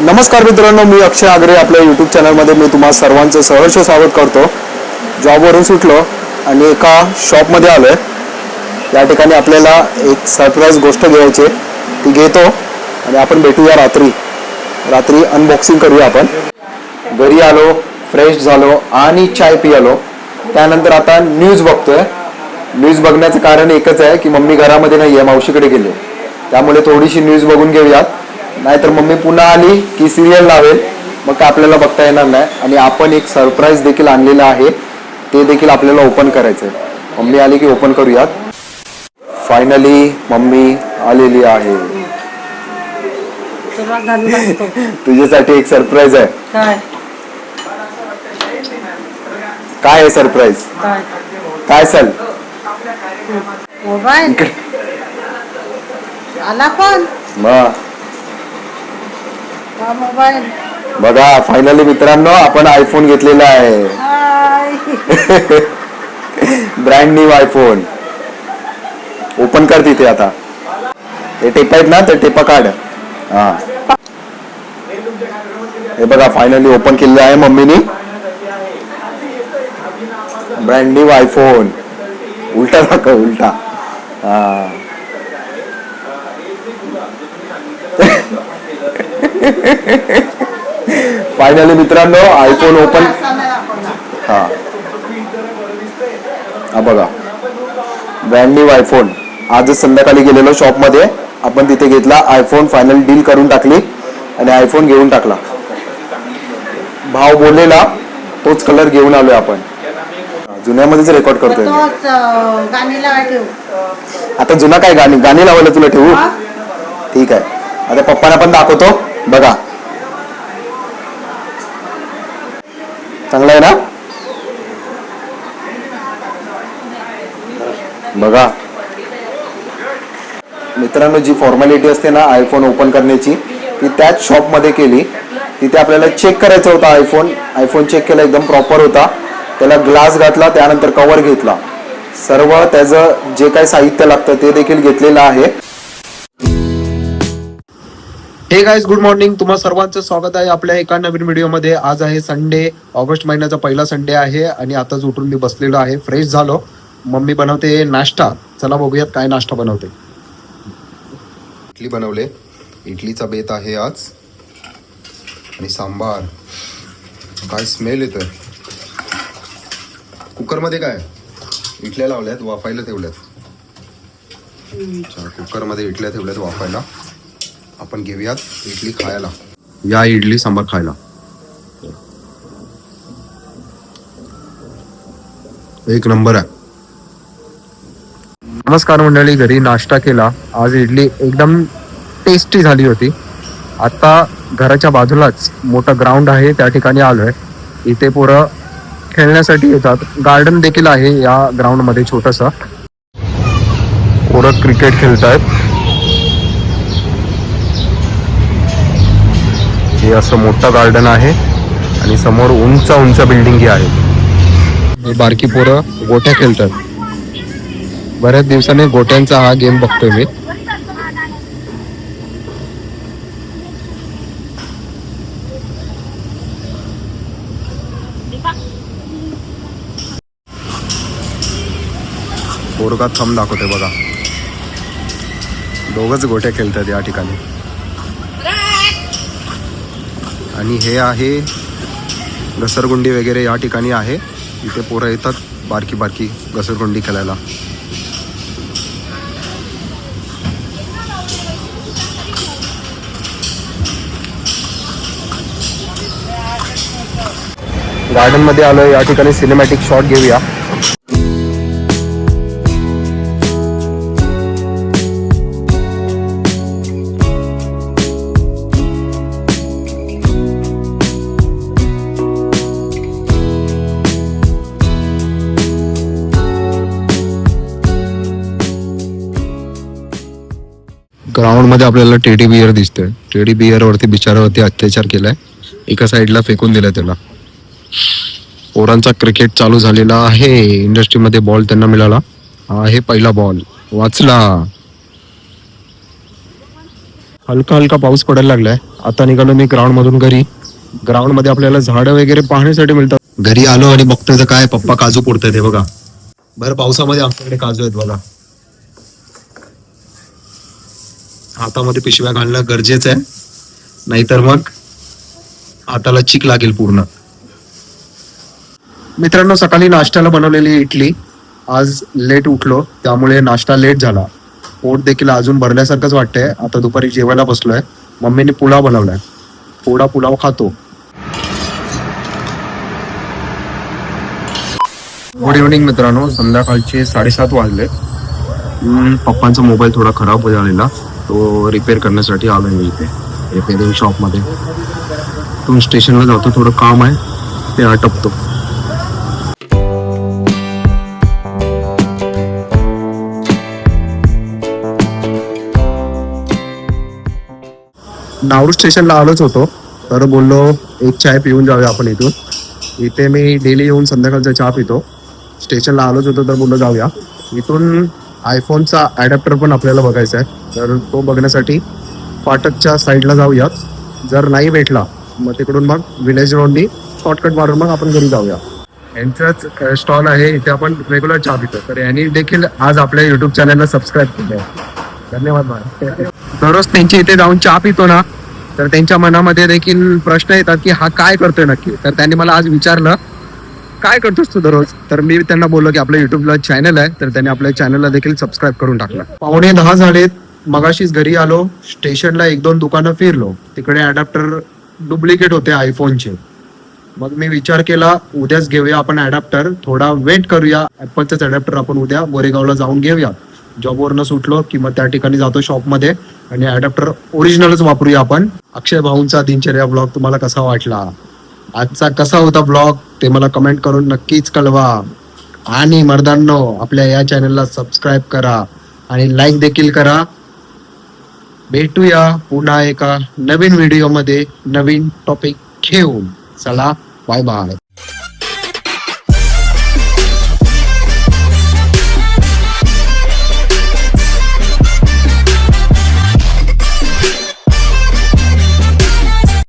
नमस्कार मित्रांनो मी अक्षय आगरे आपल्या यूट्यूब चॅनलमध्ये मी तुम्हा सर्वांचं सहर्ष स्वागत करतो. जॉबवरून सुटलो आणि एका शॉपमध्ये आलो आहे या ठिकाणी आपल्याला एक सरप्राईज गोष्ट घ्यायची आहे. ती घेतो आणि आपण भेटूया रात्री. रात्री अनबॉक्सिंग करूया आपण. घरी आलो फ्रेश झालो आणि चाय पियालो. त्यानंतर आता न्यूज बघतोय. न्यूज बघण्याचं कारण एकच आहे की मम्मी घरामध्ये नाही आहे मावशीकडे गेले. त्यामुळे थोडीशी न्यूज बघून घेऊयात. नाहीतर मम्मी पुन्हा आली की सिरियल लावेल. मग काय आपल्याला बघता येणार नाही. आणि आपण एक सरप्राईज देखील आणलेलं आहे. ते देखील आपल्याला ओपन करायचं आहे. मम्मी आली की ओपन करूयात. फायनली मम्मी आलेली आहे. तुझ्यासाठी एक सरप्राईज आहे. काय? आहे सरप्राईज काय? सल मोबाईल आला पण मग बघा फायनली मित्रांनो आपण आयफोन घेतलेला आहे. ब्रँड न्यू आयफोन ओपन कर तिथे आता. हे टेप आहेत ना ते टेपा काढ. हा. हे बघा फायनली ओपन केलेलं आहे मम्मीनी. ब्रँड न्यू आयफोन उलटा दाखव उलटा. हा. फायनली मित्रांनो आयफोन ओपन. हा. हा बघा. ब्रँड न्यू आयफोन आजच संध्याकाळी गेलेलो शॉपमध्ये आपण तिथे घेतला आयफोन फायनल डील करून टाकली आणि आयफोन घेऊन टाकला. भाव बोललेला तोच कलर घेऊन आलोय आपण. जुन्यामध्येच रेकॉर्ड करतोय आता जुना काय गाणी? गाणी लावायला तुला ठेवू? ठीक आहे. आता पप्पांना पण दाखवतो. बघा. चांगलं आहे ना? बघा. मित्रांनो जी फॉर्मॅलिटी असते ना आयफोन ओपन करण्याची ती त्याच शॉपमध्ये केली. तिथे आपल्याला चेक करायचा होता आयफोन आयफोन चेक केला एकदम प्रॉपर होता. त्याला ग्लास घातला त्यानंतर कवर घेतला. सर्व त्याचं जे काही साहित्य लागतं ते देखील घेतलेलं आहे. हे गाईज गुड मॉर्निंग तुम्हा सर्वांचं स्वागत आहे आपल्या एका नवीन व्हिडिओमध्ये. आज आहे संडे ऑगस्ट महिन्याचा पहिला संडे आहे आणि आताच उठून मी बसलेलो आहे. फ्रेश झालो. मम्मी बनवते नाश्ता. चला बघूयात काय नाश्ता बनवते. इडली बनवले. इडलीचा बेत आहे आज. आणि सांबार. काय स्मेल येतोय? कुकरमध्ये काय? इडल्या लावल्यात वाफायला ठेवल्यात. अच्छा कुकरमध्ये इडल्या ठेवल्यात वाफायला. आपण घेऊयात इडली खायला. या इडली सांबार खायला. एक नंबर आहे. नमस्कार मंडळी घरी नाश्ता केला. आज इडली एकदम टेस्टी झाली होती. आता घराच्या बाजूलाच मोठं ग्राउंड आहे त्या ठिकाणी आलोय. इथे पोरं खेळण्यासाठी येतात. गार्डन देखील आहे या ग्राउंडमध्ये छोटंसं. पोरं क्रिकेट खेळतायत. हे असं मोठं गार्डन आहे आणि समोर उंच उंच बिल्डिंग आहे हे बारकी पोरं गोट्या खेळतात. बऱ्याच दिवसाने गोट्यांचा हा गेम बघतोय मी. पोरगा थंब दाखवते बघा. दोघच गोट्या खेळतात या ठिकाणी. आणि हे आहे घसरगुंडी वगैरे या ठिकाणी आहे. इथे पोरं येतात बारकी बारकी घसरगुंडी खेळायला. गार्डनमध्ये आलो या ठिकाणी सिनेमॅटिक शॉट घेऊया. ग्राउंडमध्ये आपल्याला टेडी बियर दिसतोय. टेडी बियर वरती बिचारावरती अत्याचार केलाय. एका साईडला फेकून दिलाय त्याला. पोरांचा क्रिकेट चालू झालेला आहे. इंडस्ट्रीमध्ये बॉल त्यांना मिळाला. हा आहे पहिला बॉल वाचला. हलका हलका पाऊस पडायला लागलाय. आता निघालो मी ग्राउंड मधून घरी. ग्राउंडमध्ये आपल्याला झाडं वगैरे पाहण्यासाठी मिळतात. घरी आलो आणि बघतोय तर काय पप्पा काजू पुडतायत हे बघा. भर पावसामध्ये आमच्याकडे काजू आहेत बघा. हातामध्ये पिशव्या घालणं गरजेचं आहे. नाहीतर मग हाताला चिक लागेल पूर्ण. मित्रांनो सकाळी नाश्त्याला बनवलेली इडली आज लेट उठलो त्यामुळे नाश्ता लेट झाला. पोट देखील अजून भरल्यासारखंच वाटतंय. आता दुपारी जेवायला बसलोय. मम्मीने पुलाव बनवलाय. थोडा पुलाव खातो. गुड इव्हनिंग मित्रांनो. संध्याकाळचे साडेसात वाजले. पप्पांचा मोबाईल थोडा खराब झालेला तो रिपेअर करण्यासाठी आलोय मी इथे. रिपेअरिंग शॉपमध्ये तुम्ही स्टेशनला जातो थोडं काम आहे ते आटपतो. नावरू स्टेशनला आलोच होतो. तर बोललो एक चाय पिऊन जाऊया आपण इथून. इथे मी डेली येऊन संध्याकाळचा चहा पितो. स्टेशनला आलोच होतो तर बोललो जाऊया. इथून आयफोनचा ॲडॅप्टर पण आपल्याला बघायचा आहे. तर तो बघण्यासाठी फाटकच्या साईडला जाऊयात. जर नाही भेटला मग तिकडून मग विलेज रोडनी शॉर्टकट मारून मग आपण घरी जाऊया. यांचाच स्टॉल आहे. इथे आपण रेग्युलर चहा पितो. तर यांनी देखील आज आपल्या युट्यूब चॅनलला सबस्क्राईब केलं आहे धन्यवाद मॅडम दररोज त्यांच्या इथे जाऊन चहा पितो ना तर त्यांच्या मनामध्ये देखील प्रश्न येतात की हा काय करतोय नक्की? तर त्यांनी मला आज विचारलं काय करतोस तू दररोज? तर मी त्यांना बोललो की आपल्या युट्यूबला चॅनल आहे तर त्यांनी आपल्या चॅनलला देखील सबस्क्राईब करून टाकलं. पावणे दहा झालेत मगाशीच घरी आलो स्टेशनला एक दोन दुकानं फिरलो. तिकडे अडॅप्टर डुप्लिकेट होते आयफोनचे मग मी विचार केला उद्याच घेऊया आपण अडॅप्टर थोडा वेट करूया. ऍपलचाच अडॅप्टर आपण उद्या गोरेगावला जाऊन घेऊया. जॉबवरनं सुटलो की मग त्या ठिकाणी जातो शॉपमध्ये आणि अडॅप्टर ओरिजिनलच वापरूया आपण. अक्षय भाऊंचा दिनचर्या ब्लॉग तुम्हाला कसा वाटला? आजचा कसा होता ब्लॉग ते मला कमेंट करून नक्कीच कळवा. आणि मर्दांनो आपल्या या चॅनलला सबस्क्राईब करा आणि लाईक देखील करा. भेटूया पुन्हा एका नवीन व्हिडिओमध्ये नवीन टॉपिक घेऊन. चला बाय बाय